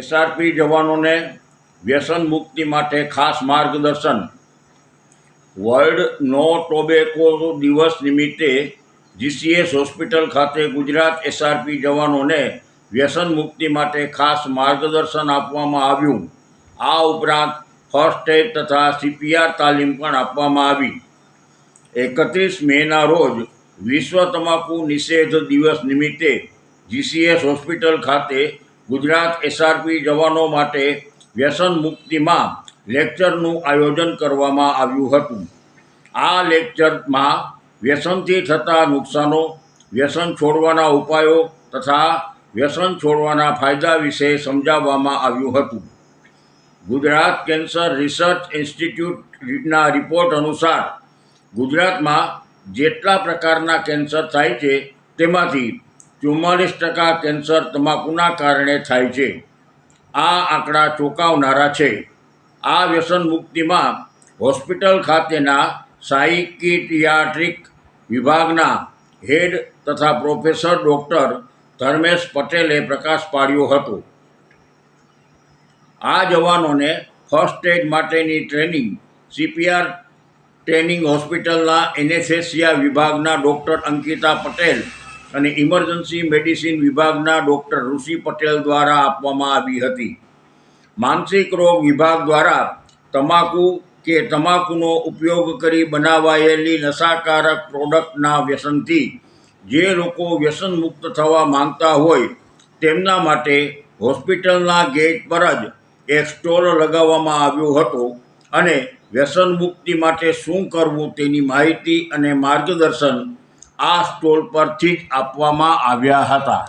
SRP જવાનોને વ્યસન મુક્તિ માટે ખાસ માર્ગદર્શન. વર્લ્ડ નો ટોબેકો દિવસ નિમિત્તે જીસીએસ હોસ્પિટલ ખાતે ગુજરાત એસઆરપી જવાનોને વ્યસન મુક્તિ માટે ખાસ માર્ગદર્શન આપવામાં આવ્યું. આ ઉપરાંત ફર્સ્ટ એડ તથા સીપીઆર તાલીમ પણ આપવામાં આવી. એકત્રીસ મેના રોજ વિશ્વ તમાકુ નિષેધ દિવસ નિમિત્તે જીસીએસ હોસ્પિટલ ખાતે ગુજરાત એસઆરપી જવાનો માટે વ્યસન મુક્તિમાં લેક્ચરનું આયોજન કરવામાં આવ્યું હતું. આ લેક્ચરમાં વ્યસનથી થતા નુકસાનો, વ્યસન છોડવાના ઉપાયો તથા વ્યસન છોડવાના ફાયદા વિશે સમજાવવામાં આવ્યું હતું. ગુજરાત કેન્સર રિસર્ચ ઇન્સ્ટિટ્યૂટના રિપોર્ટ અનુસાર ગુજરાતમાં જેટલા પ્રકારના કેન્સર થાય છે તેમાંથી ચુમ્માલીસ ટકા કેન્સર તમાકુના કારણે થાય છે. આ આંકડા ચોંકાવનારા છે. આ વ્યસન મુક્તિમાં હોસ્પિટલ ખાતેના સાઇકિટિયાટ્રિક વિભાગના હેડ તથા પ્રોફેસર ડૉક્ટર ધર્મેશ પટેલે પ્રકાશ પાડ્યો હતો. આ જવાનોને ફર્સ્ટ એડ માટેની ટ્રેનિંગ સીપીઆર ટ્રેનિંગ હોસ્પિટલના એનેસ્થેસિયા વિભાગના ડૉક્ટર અંકિતા પટેલ અને ઇમરજન્સી મેડિસિન વિભાગના ડૉક્ટર ઋષિ પટેલ દ્વારા આપવામાં આવી હતી. માનસિક રોગ વિભાગ દ્વારા તમાકુ કે તમાકુનો ઉપયોગ કરી બનાવાયેલી નશાકારક પ્રોડક્ટના વ્યસનથી જે લોકો વ્યસન મુક્ત થવા માંગતા હોય તેમના માટે હોસ્પિટલના ગેટ પર જ એક સ્ટોલ લગાવવામાં આવ્યો હતો અને વ્યસન મુક્તિ માટે શું કરવું તેની માહિતી અને માર્ગદર્શન આ સ્ટોલ પરથી જ આપવામાં આવ્યા હતા.